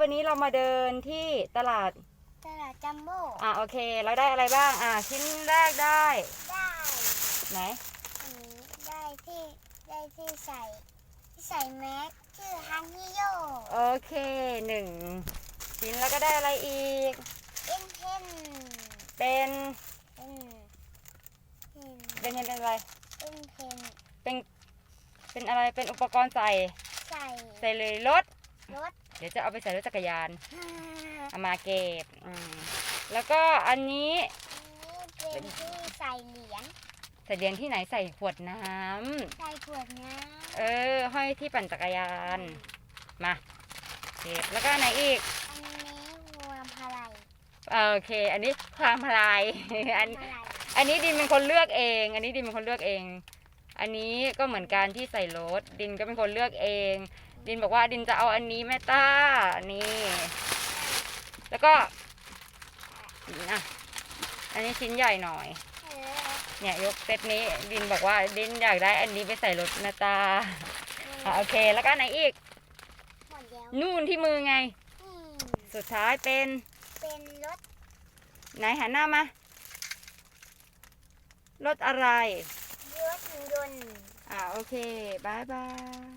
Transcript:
วันนี้เรามาเดินที่ตลาดตลาดจัมโบ้อะโอเค เราได้อะไรบ้าง อะชิ้นแรกได้ ได้ไหนอันนี้ได้ที่ได้ที่ใส่ที่ใส่แม็กชื่อฮันนี่โยโอเคหนึ่งชิ้นแล้วก็ได้อะไรอีก เอ็นเทนเป็นเป็นเทนเป็นเป็นอะไร เอ็นเทนเป็นเป็นอะไรเป็นอุปกรณ์ใส่ใส่ใส่เลยรถรถ เดี๋ยวจะเอาไปใส่รถจักรยานเอามาเก็บอืมแล้วก็อันนี้อันนี้เป็นที่ใส่เหรียญใส่เหรียญที่ไหนใส่ขวดน้ำใส่ขวดน้เออห้อยที่ปั่นจักรยานมาเก็บแล้วก็อันไหนอีกำอันนี้รวมพลายเออโอเค อันนี้ความพลายอันพลายอันนี้ดินเป็นคนเลือกเอง อันนี้ดินเป็นคนเลือกเอง อันนี้ก็เหมือนกันที่ใส่รถดินก็เป็นคนเลือกเอง ดินบอกว่าดินจะเอาอันนี้แม่ต้า นี่ แล้วก็อะอันนี้ชิ้นใหญ่หน่อยเออเนี่ยยกเซตนี้ดินบอกว่าดินอยากได้อันนี้ไปใส่รถแม่ต้าอะโอเค แล้วก็อันไหนอีก หมดแล้วนู่นที่มือไงอืมสุดท้ายเป็นเป็นรถไหนหันหน้ามารถอะไร รถยนต์ อ่าโอเคบายบาย